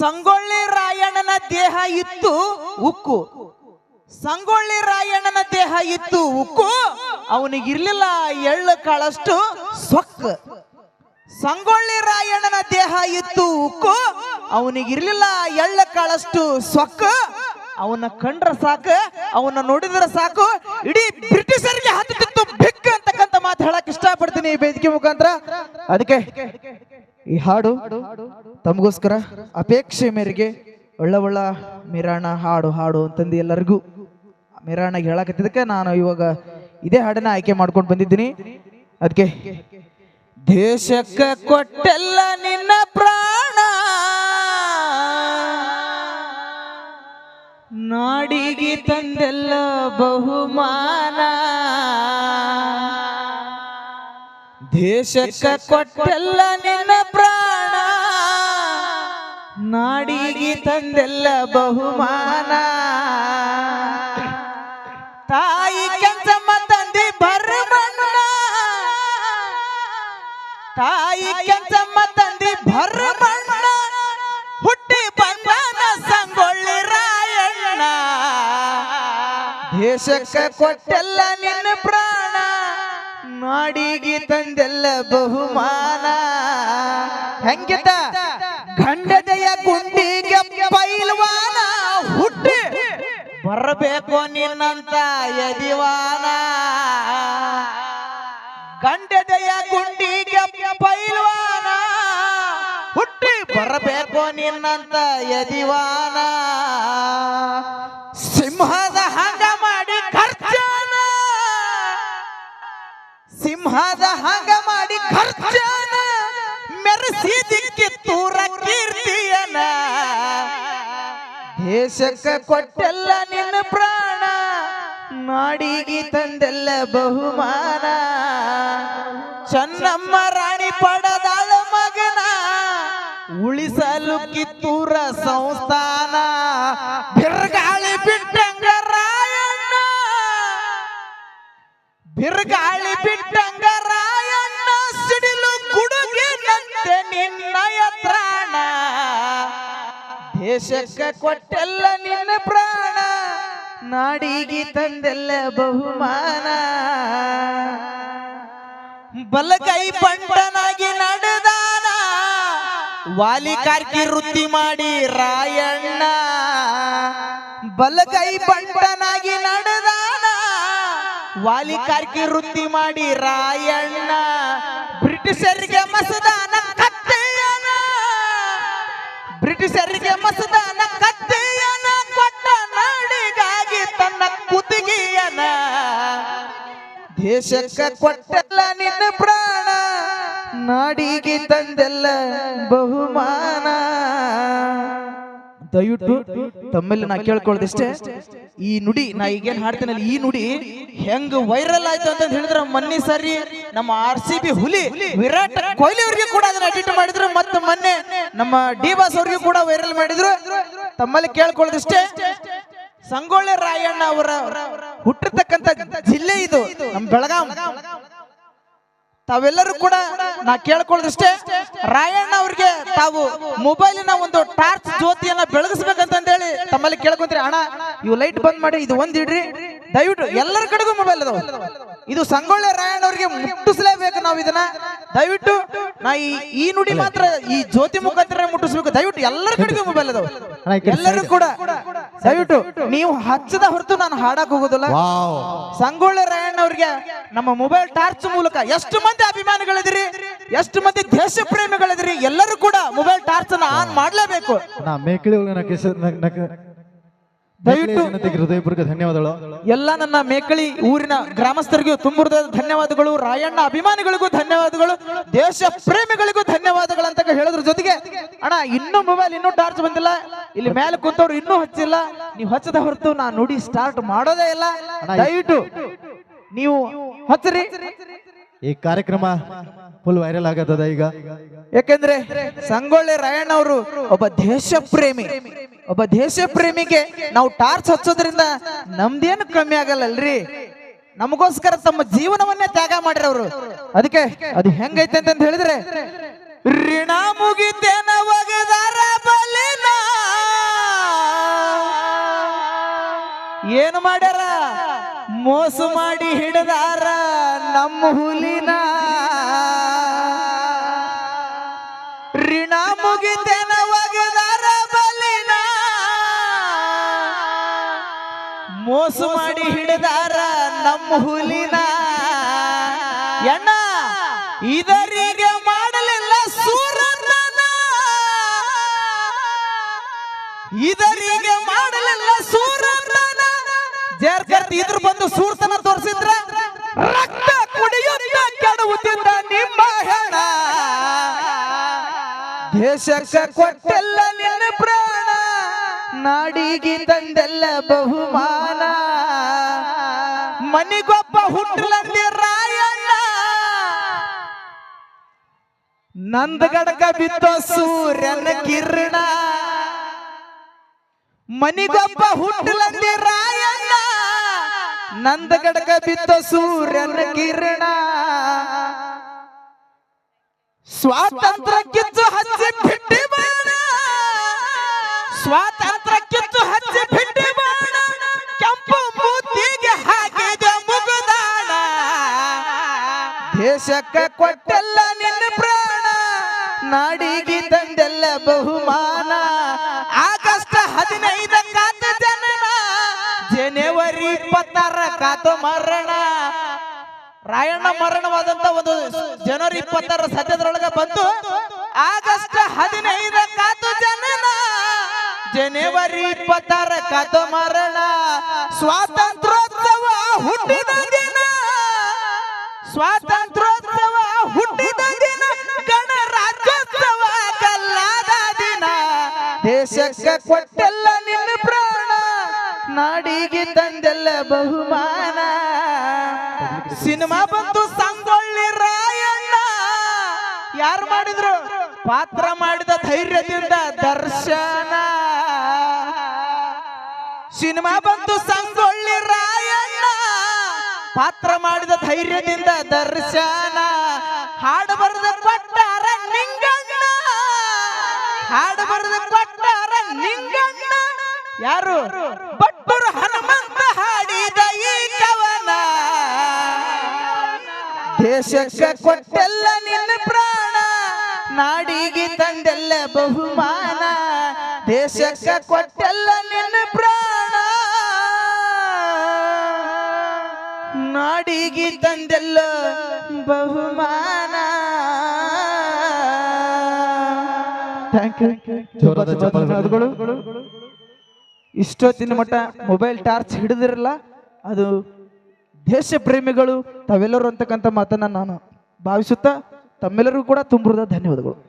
ಸಂಗೊಳ್ಳಿ ರಾಯಣ್ಣನ ದೇಹ ಇತ್ತು ಉಕ್ಕು. ಸಂಗೊಳ್ಳಿ ರಾಯಣ್ಣನ ದೇಹ ಇತ್ತು ಉಕ್ಕು. ಅವನಿಗಿರ್ಲಿಲ್ಲ ಎಳ್ಳು ಕಾಳಷ್ಟು ಸೊಕ್ಕ. ಸಂಗೊಳ್ಳಿ ರಾಯಣ್ಣನ ದೇಹ ಇತ್ತು ಉಕ್ಕು. ಅವನಿಗಿರ್ಲಿಲ್ಲ ಎಳ್ಳು ಕಾಳಷ್ಟು ಸೊಕ್ಕ. ಅವನ ಕಂಡ್ರ ಸಾಕು ಅವನ ನೋಡಿದ್ರ ಸಾಕು. ಇಡೀ ಬ್ರಿಟಿಷರಿಗೆ ಹತ್ತಿತ್ತು ಬಿಕ್ ಅಂತಕ್ಕಂಥ ಮಾತು ಹೇಳಕ್ ಇಷ್ಟಪಡ್ತೀನಿ ಈ ವೇದಿಕೆ ಮುಖಾಂತರ. ಅದಕ್ಕೆ ಈ ಹಾಡು ತಮಗೋಸ್ಕರ ಅಪೇಕ್ಷೆ ಮೇರೆಗೆ ಒಳ್ಳ ಒಳ್ಳ ಮಿರಾಣ ಹಾಡು ಹಾಡು ಅಂತಂದು ಎಲ್ಲರಿಗೂ ಮಿರಾಣಗೆ ಹೇಳಕತ್ತಿದ್ದಕ್ಕೆ ನಾನು ಇವಾಗ ಇದೇ ಹಾಡನ್ನ ಆಯ್ಕೆ ಮಾಡ್ಕೊಂಡು ಬಂದಿದ್ದೀನಿ. ಅದಕ್ಕೆ ದೇಶಕ್ಕ ಕೊಟ್ಟೆಲ್ಲ ನಿನ್ನ ಪ್ರಾಣ, ನಾಡಿಗೆ ತಂದೆಲ್ಲ ಬಹುಮಾನ. ದೇಶಕ್ಕ ಕೊಟ್ಟೆಲ್ಲ ನಿನ್ನ ನಾಡಿಗೆ ತಂದೆಲ್ಲ ಬಹುಮಾನ. ತಾಯಿ ಕೆಂಚಮ್ಮ ತಂದೆ ಭರಮಣ್ಣ. ತಾಯಿ ಕೆಂಚಮ್ಮ ತಂದೆ ಭರಮಣ್ಣ. ಹುಟ್ಟಿ ಬಂದನ ಸಂಗೊಳ್ಳಿ ರಾಯಣ್ಣ. ದೇಶಕ್ಕೆ ಕೊಟ್ಟೆಲ್ಲ ನಿನ್ನ ಪ್ರಾಣ. ನಾಡಿಗೆ ತಂದೆಲ್ಲ ಬಹುಮಾನ. ಹೆಂಗಿದ್ದ ಗುಂಡಿಗೆ ಪೈಲ್ವಾನ ಹುಟ್ಟಿ ಬರಬೇಕು ನಿನ್ನಂತ ಯದಿವಾನ. ಗಂಡದೆಯ ಗುಂಡಿಗೆ ಪೈಲ್ವಾನ ಹುಟ್ಟಿ ಬರಬೇಕು ನಿನ್ನಂತ ಯದಿವಾನ. ಸಿಂಹದ ಹಂಗ ಮಾಡಿ ಖರ್ಚಾನ. ಸಿಂಹದ ಹಂಗ ಮಾಡಿ ಖರ್ಚಾನ. ಮೆರೆಸಿ ದಿಕ್ಕಿತ್ತೂರ ಕೀರ್ತಿಯನ. ದೇಶಕ್ಕೆ ಕೊಟ್ಟೆಲ್ಲ ನಿನ್ನ ಪ್ರಾಣ ನಾಡಿಗೆ ತಂದೆಲ್ಲ ಬಹುಮಾನ. ಚನ್ನಮ್ಮ ರಾಣಿ ಪಡದಾಳ ಮಗನ ಉಳಿಸಲು ಕಿತ್ತೂರ ಸಂಸ್ಥಾನ. ದೇಶಕ್ಕೆ ಕೊಟ್ಟೆಲ್ಲ ನಿನ್ನ ಪ್ರಾಣ. ನಾಡಿಗೆ ತಂದೆಲ್ಲ ಬಹುಮಾನ. ಬಲಗೈ ಪಂಡನಾಗಿ ನಡೆದಾನ. ವಾಲಿ ಕಾರ್ಕಿ ವೃತ್ತಿ ಮಾಡಿ ರಾಯಣ್ಣ. ಬಲಗೈ ಪಂಡನಾಗಿ ನಡೆದಾನ. ವಾಲಿ ಕಾರ್ಕಿ ವೃತ್ತಿ ಮಾಡಿ ರಾಯಣ್ಣ. ಬ್ರಿಟಿಷರಿಗೆ ಮಸದಾನ. ಬ್ರಿಟಿಷರಿಗೆ ಮಸದಾನ ಕತ್ತೆಯನ ಕೊಟ್ಟ ನಾಡಿಗಾಗಿ ತನ್ನ ಕುತ್ತಿಗೆಯನ ದೇಶಕ್ಕೆ ಕೊಟ್ಟಲ್ಲ ನಿನ್ನ ಪ್ರಾಣ, ನಾಡಿಗೆ ತಂದೆಲ್ಲ ಬಹುಮಾನ. ದಯವಿಟ್ಟು ತಮ್ಮಲ್ಲಿ ನಾ ಕೇಳ್ಕೊಳ್ದಿಷ್ಟೇ ಈ ನುಡಿ, ನಾ ಈಗೇನ್ ಹಾಡ್ತೇನಲ್ಲ, ಈ ನುಡಿ ಹೆಂಗ್ ವೈರಲ್ ಆಯ್ತು ಅಂತ ಹೇಳಿದ್ರೆ ಮೊನ್ನೆ ಸರಿ ನಮ್ಮ ಆರ್ ಸಿ ಬಿ ಹುಲಿ ವಿರಾಟ್ ಕೊಹ್ಲಿ ಅವ್ರಿಗೆ ಕೂಡ ಅದನ್ನ ಅಡಿಟ್ ಮಾಡಿದ್ರು. ಮತ್ತೆ ಮೊನ್ನೆ ನಮ್ಮ ಡಿ ಬಾಸ್ ಅವ್ರಿಗೆ ಕೂಡ ವೈರಲ್ ಮಾಡಿದ್ರು. ತಮ್ಮಲ್ಲಿ ಕೇಳ್ಕೊಳ್ಳೋದಿಷ್ಟೇ, ಸಂಗೊಳ್ಳಿ ರಾಯಣ್ಣ ಅವರ ಹುಟ್ಟಿರ್ತಕ್ಕಂಥ ಜಿಲ್ಲೆ ಇದು ನಮ್ಮ ಬೆಳಗಾಂ. ತಾವೆಲ್ಲರೂ ಕೂಡ ನಾ ಕೇಳ್ಕೊಳ್ಳೋದಿಷ್ಟೇ, ರಾಯಣ್ಣ ಅವ್ರಿಗೆ ತಾವು ಮೊಬೈಲಿನ ಒಂದು ಟಾರ್ಚ್ ಜ್ಯೋತಿಯನ್ನ ಬೆಳಗಿಸ್ಬೇಕಂತಂದೇಳಿ ತಮ್ಮಲ್ಲಿ ಕೇಳ್ಕೊಂತೀರಿ. ಅಣ್ಣ, ಇವು ಲೈಟ್ ಬಂದ್ ಮಾಡಿ, ಇದು ಒಂದ್ ಇಡ್ರಿ. ದಯವಿಟ್ಟು ಎಲ್ಲರ ಕಡೆಗೂ ಮೊಬೈಲ್ ಅದಾವ ಇದು ಸಂಗೊಳ್ಳಿ ರಾಯಣ್ಣ ಅವರಿಗೆ ಮುಟ್ಟಿಸ್ಲೇಬೇಕು ನಾವು ಇದನ್ನ. ದಯವಿಟ್ಟು ನಾ ಈ ಈ ನುಡಿ ಮಾತ್ರ ಈ ಜ್ಯೋತಿ ಮುಖಾಂತರ ಮುಟ್ಟಿಸ್ಬೇಕು. ದಯವಿಟ್ಟು ಎಲ್ಲರ ಕಡೆಗೂ ಮೊಬೈಲ್ ಅದಾವ ಎಲ್ಲರೂ ಕೂಡ ದಯವಿಟ್ಟು ನೀವು ಹಚ್ಚದ ಹೊರತು ನಾನು ಹಾಡಕ್ ಹೋಗೋದಿಲ್ಲ. ಸಂಗೊಳ್ಳಿ ರಾಯಣ್ಣ ಅವ್ರಿಗೆ ನಮ್ಮ ಮೊಬೈಲ್ ಟಾರ್ಚ್ ಮೂಲಕ ಎಷ್ಟು ಮಂದಿ ಅಭಿಮಾನಿಗಳಿದಿರಿ ಎಷ್ಟು ಮಂದಿ ದೇಶ ಪ್ರೇಮಿಗಳಿದಿರಿ ಎಲ್ಲರೂ ಕೂಡ ಮೊಬೈಲ್ ಟಾರ್ಚ್ ಅನ್ನ ಆನ್ ಮಾಡ್ಲೇಬೇಕು. ನಾ ಮೇಕಳಿ ನಕ್ಕೆ ದಯವಿಟ್ಟು- ಹೃದಯಪೂರ್ವಕ ಧನ್ಯವಾದಗಳು. ಎಲ್ಲ ನನ್ನ ಮೇಕಳಿ ಊರಿನ ಗ್ರಾಮಸ್ಥರಿಗೂ ತುಂಬುರದ ಧನ್ಯವಾದಗಳು ರಾಯಣ್ಣ ಅಭಿಮಾನಿಗಳಿಗೂ ಧನ್ಯವಾದಗಳು ದೇಶ ಪ್ರೇಮಿಗಳಿಗೂ ಧನ್ಯವಾದಗಳು ಅಂತ ಹೇಳಿದ್ರ ಜೊತೆಗೆ ಅಣ್ಣ ಇನ್ನೂ ಮೊಬೈಲ್ ಇನ್ನೂ ಟಾರ್ಚ್ ಬಂದಿಲ್ಲ ಇಲ್ಲಿ ಮೇಲೆ ಕುಂತವ್ರು ಇನ್ನೂ ಹಚ್ಚಿಲ್ಲ ನೀವು ಹಚ್ಚದ ಹೊರತು ನಾ ನುಡಿ ಸ್ಟಾರ್ಟ್ ಮಾಡೋದೇ ಇಲ್ಲ. ದಯವಿಟ್ಟು ನೀವು ಹಚ್ಚರಿ. ಈ ಕಾರ್ಯಕ್ರಮ ಫುಲ್ ವೈರಲ್ ಆಗತ್ತದ ಈಗ. ಯಾಕೆಂದ್ರೆ ಸಂಗೊಳ್ಳಿ ರಾಯಣ್ಣ ಅವರು ಒಬ್ಬ ದೇಶ ಪ್ರೇಮಿ ಒಬ್ಬ ದೇಶ ಪ್ರೇಮಿಗೆ ನಾವು ಟಾರ್ಚ್ ಹಚ್ಚೋದ್ರಿಂದ ನಮ್ದೇನು ಕಮ್ಮಿ ಆಗಲ್ಲಲ್ರಿ? ನಮಗೋಸ್ಕರ ತಮ್ಮ ಜೀವನವನ್ನೇ ತ್ಯಾಗ ಮಾಡಿರವ್ರು ಅದಕ್ಕೆ ಅದು ಹೆಂಗೈತೆ ಅಂತ ಹೇಳಿದ್ರೆ, ಋಣ ಮುಗಿತೇನ ಒಗದಾರ ಏನು ಮಾಡ್ಯಾರ? ಮೋಸು ಮಾಡಿ ಹಿಡದಾರ ನಮ್ಮ ಹುಲಿನ. ಮುಗಿತೇನ ಒಗದಾರ ಬಲಿನ ಮೋಸ ಮಾಡಿ ಹಿಡಿದಾರ ನಮ್ಮ ಹುಲಿನ. ಎಣ್ಣ ಇದರಿಗೆ ಮಾಡಲಿಲ್ಲ ಸೂರನ ಇದರಿಗೆ ಮಾಡಲಿಲ್ಲ ಸೂರನ ಜರ್ಕರ್ತಿ ಇದ್ರ ಬಂದು ಸೂರ್ತನ ತೋರಿಸಿದ್ರ ರಕ್ತ ಕುಡಿಯುತ್ತ ಕೆಡುವುದಿಲ್ಲ ನಿಮ್ಮ ದೇಶಕ್ಕ ಕೊಟ್ಟೆಲ್ಲ ನಿನ್ನ ಪ್ರಾಣ, ನಾಡಿಗೆ ತಂದೆಲ್ಲ ಬಹುಮಾನ. ಮನಿಗೊಬ್ಬ ಹುಟ್ಟಲಂದೆ ರಾಯಣ್ಣ. ನಂದಗಡಕ ಬಿತ್ತೋ ಸೂರ್ಯನ ಕಿರಣ. ಮನಿಗೊಬ್ಬ ಹುಟ್ಟಲಂದೆ ರಾಯಣ್ಣ. ನಂದಗಡಕ ಬಿತ್ತೋ ಸೂರ್ಯನ ಕಿರಣ. ಸ್ವಾತಂತ್ರ್ಯ ಕಿತ್ತು ಹಚ್ಚಿ ಬಿಟ್ಟಿ ಬಾಣ ಸ್ವಾತಂತ್ರ್ಯ ಕಿತ್ತು ಹಚ್ಚಿ ಬಿಟ್ಟಿ ಬಾಣ ಕೆಂಪು ಮೂತಿಗೆ ಹಾಕಿದ ಮುಗುದಾಣ ದೇಶಕ್ಕ ಕೊಟ್ಟೆಲ್ಲ ನಿನ್ನ ಪ್ರಾಣ. ನಾಡಿಗೆ ತಂದೆಲ್ಲ ಬಹುಮಾನ. ಆಗಸ್ಟ್ ಹದಿನೈದ ಕಾತ ಜನನ ಜನವರಿ ಇಪ್ಪತ್ತಾರ ಕಾತು ಮರಣ ರಾಯಣ್ಣ ಮರಣವಾದಂತ ಒಂದು ಜನವರಿ ಇಪ್ಪತ್ತರ ಸದ್ಯದೊಳಗೆ ಬಂತು ಆಗಸ್ಟ್ ಹದಿನೈದ ಕಾತು ಜನನ ಜನವರಿ ಇಪ್ಪತ್ತಾರ ಕಾತು ಮರಣ ಸ್ವಾತಂತ್ರ್ಯೋತ್ಸವ ಹುಟ್ಟಿದ ದಿನ ಸ್ವಾತಂತ್ರ್ಯೋತ್ಸವ ಹುಟ್ಟಿದ ದಿನ ಗಣರಾಜ್ಯೋತ್ಸವ ಕಲ್ಲಾದ ದಿನ. ದೇಶಕ್ಕೆ ಕೊಟ್ಟೆಲ್ಲ ನಾಡಿಗೆ ತಂದೆಲ್ಲ ಬಹುಮಾನ. ಸಿನಿಮಾ ಬಂತು ಸಂಗೊಳ್ಳಿ ರಾಯಣ್ಣ. ಯಾರು ಮಾಡಿದ್ರು? ಪಾತ್ರ ಮಾಡಿದ ಧೈರ್ಯದಿಂದ ದರ್ಶನ. ಸಿನಿಮಾ ಬಂತು ಸಂಗೊಳ್ಳಿ ರಾಯಣ್ಣ. ಪಾತ್ರ ಮಾಡಿದ ಧೈರ್ಯದಿಂದ ದರ್ಶನ. ಹಾಡು ಬರೆದ ಕೊಟ್ಟಾರ ನಿಂಗಣ್ಣ. ಹಾಡು ಬರೆದ ಕೊಟ್ಟಾರ ನಿಂಗಣ್ಣ. ಯಾರು? ದೇಶಕ್ಕೆ ಕೊಟ್ಟೆಲ್ಲ ನಿನ್ನ ಪ್ರಾಣ. ನಾಡಿಗೆ ತಂದೆಲ್ಲ ಬಹುಮಾನ. ದೇಶಕ್ಕ ಕೊಟ್ಟೆಲ್ಲ ನಿನ್ನ ಪ್ರಾಣ. ನಾಡಿಗೆ ತಂದೆಲ್ಲ ಬಹುಮಾನ. ಇಷ್ಟೊತ್ತಿನ ಮಟ್ಟ ಮೊಬೈಲ್ ಟಾರ್ಚ್ ಹಿಡಿದಿರಲ್ಲ. ಅದು ದೇಶ ಪ್ರೇಮಿಗಳು ತಾವೆಲ್ಲರೂ ಅಂತಕ್ಕಂಥ ಮಾತನ್ನು ನಾನು ಭಾವಿಸುತ್ತಾ ತಮ್ಮೆಲ್ಲರಿಗೂ ಕೂಡ ತುಂಬ ಧನ್ಯವಾದಗಳು.